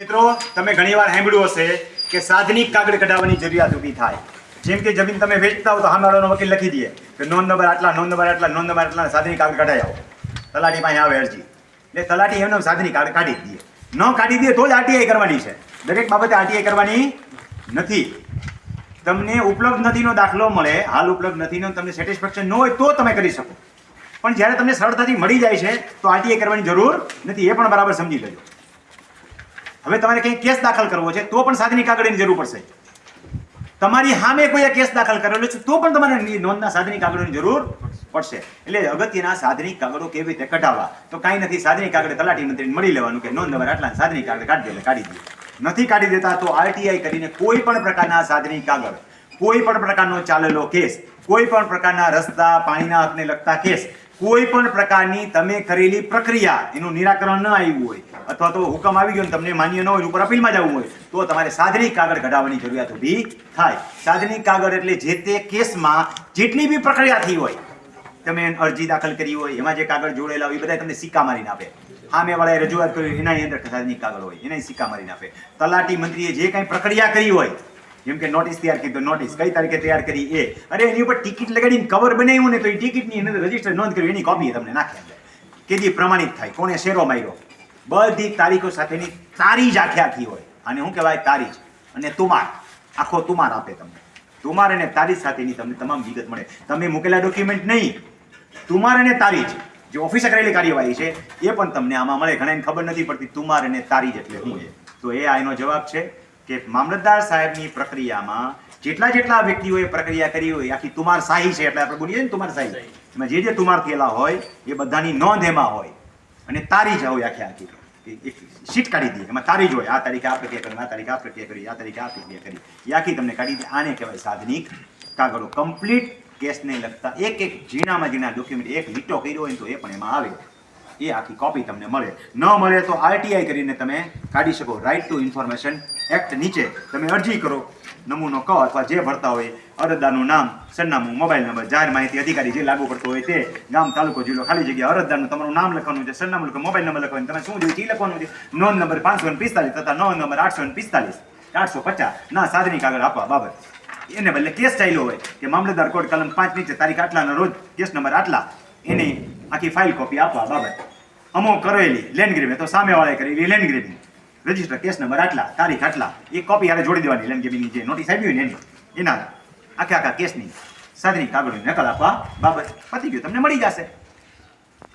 મિત્રો, તમે ઘણીવાર સાંભળ્યું હશે કે સાધનિક કાગળ કઢાવવાની જરૂરિયાત ઊભી થાય. જેમ કે જમીન તમે વેચતા હો તો સામેવાળાનો વકીલ લખી દે કે નોંધ નંબર આટલા, નોંધ નંબર આટલા, નોંધ નંબર આટલા સાધનિક કાગળ કઢાઈ આવો. તલાટી પાસે આવે અરજી. એટલે તલાટી એમને સાધનિક કાગળ કાઢી દઈએ ન કાઢી દે તો જ આરટીઆઈ કરવાની છે. દરેક બાબતે આરટીઆઈ કરવાની નથી. તમને ઉપલબ્ધ નથીનો દાખલો મળે, હાલ ઉપલબ્ધ નથીનો તમને સેટિસ્ફેક્શન ન હોય તો તમે કરી શકો. પણ જ્યારે તમને સરળતાથી મળી જાય છે, તો આરટીઆઈ કરવાની જરૂર નથી. એ પણ બરાબર સમજી લેજો. હવે તમારે કંઈ કેસ દાખલ કરવો છે, તો પણ સાધની કાગળની જરૂર પડશે. તમારી સામે કોઈએ કેસ દાખલ કરેલો છે, તો પણ તમારે નોંધના સાધની કાગળોની જરૂર પડશે. એટલે અગત્યના સાધની કાગળો કેવી રીતે કઢાવવા? તો કાંઈ નથી, સાધની કાગળ તલાટી મંત્રીને મળી લેવાનું કે નોંધ નંબર આટલા સાધની કાગળ કાઢી દે કાઢી દે. નથી કાઢી દેતા તો આરટીઆઈ કરીને કોઈ પણ પ્રકારના સાધની કાગળ, કોઈ પણ પ્રકારનો ચાલેલો કેસ, કોઈ પણ પ્રકારના રસ્તા, પાણીના હકને લગતા કેસ કોઈ પણ પ્રકારની તમે કરેલી પ્રક્રિયા, એનું નિરાકરણ ન આવ્યું હોય, અથવા તો હુકમ આવી ગયો તમને માન્ય ન હોય ઉપર અપીલમાં જવું હોય, તો તમારે સાધનિક કાગળ કઢાવવાની જરૂરિયાત ઊભી થાય. સાધનિક કાગળ એટલે જે તે કેસમાં જેટલી બી પ્રક્રિયા થઈ હોય, તમે અરજી દાખલ કરી હોય, એમાં જે કાગળ જોડેલા હોય, એ બધા તમને સિક્કા મારીને આપે. સામે વાળાએ રજૂઆત કરી એના અંદર સાધનિક કાગળ હોય એના સિક્કા મારીને આપે. તલાટી મંત્રીએ જે કાંઈ પ્રક્રિયા કરી હોય જેમ કે નોટિસ તૈયાર કરી તો નોટિસ કઈ તારીખે તૈયાર કરી? એ. અરે, એની ઉપર ટિકિટ લગાડીને કવર બનાવ્યું ને તો એ ટિકિટની અંદર રજિસ્ટર નોંધ કરી એની કોપી તમને નાખે અંદર જે પ્રમાણિત થાય? કોણે શેરો માર્યો? બધી તારીખો સાથેની તારીજ આખી આખી હોય. અને શું કહેવાય તારીજ અને તુમાર. આખો તુમાર આપે તમને. તુમાર અને તારીજ સાથેની તમને તમામ વિગત મળે. તમે મૂકેલા ડોક્યુમેન્ટ નહીં. તુમાર અને તારીજ જે. ઓફિસે કરેલી કાર્યવાહી છે, એ પણ તમને આમાં મળે. ઘણા ખબર નથી પડતી તુમાર અને તારી જ એટલે શું છે તો એ આ એનો જવાબ છે કે મામલતદાર સાહેબની પ્રક્રિયામાં જેટલા જેટલા વ્યક્તિઓએ પ્રક્રિયા કરી હોય આખી તુમાર શાહી છે એટલે આપણે બોલીએ ને તુમાર શાહી. એમાં જે જે તુમાર થયેલા હોય એ બધાની નોંધ એમાં હોય. અને તારીજ હોય આખી આખી. એક શીટ કાઢી દઈએ. એમાં તારીજ હોય. આ તારીખે આ પ્રક્રિયા કરી આ તારીખે આ પ્રક્રિયા કરી આ તારીખે આ પ્રક્રિયા કરી એ આખી તમને કાઢી દે આને કહેવાય સાધનિક કાગળો. કમ્પ્લીટ કેસને લગતા એક એક ઝીણામાં ઝીણા ડોક્યુમેન્ટ એક લીટો કર્યો હોય તો એ પણ એમાં આવે. એ આખી કોપી તમને મળે. ન મળે તો આરટીઆઈ કરીને તમે કાઢી શકો. રાઇટ ટુ ઇન્ફોર્મેશન એક્ટ નીચે તમે અરજી કરો. નમૂનો કહો અથવા જે ભરતા હોય, અરજદારનું નામ, સરનામું, મોબાઈલ નંબર, જાહેર માહિતી, અધિકારી જે લાગુ પડતો હોય તે ગામ, તાલુકો, જિલ્લો, ખાલી જગ્યા, અરજદારનું તમારું નામ લખવાનું છે, સરનામું લખો મોબાઈલ નંબર લખવાનું તમે શું જોઈએ એ લખવાનું છે. નોંધ નંબર પાંચસો ને પિસ્તાલીસ તથા નોંધ નંબર આઠસો ને પિસ્તાલીસ. આઠસો પચાસ. ના, સાધની કાગળ આપવા બાબત. એને બદલે કેસ ચાલ્યો હોય કે મામલતદાર કોર્ટ કલમ પાંચ નીચે તારીખ આટલાના રોજ, કેસ નંબર આટલા. એની આખી ફાઇલ કોપી આપવા બાબત. અમો કરેલી લેન્ડ ગ્રેવિંગ તો સામેવાળાએ કરેલી land grabbing register case number આટલા, તારીખ આટલા. એ કોપી હારે જોડી દેવાની લેન્ડ ગ્રેવિંગની જે નોટિસ આવી હોય ને એની. એના આખા આખા કેસની સાધની કાગળની નકલ આપવા બાબત પતી ગયું. તમને મળી જશે.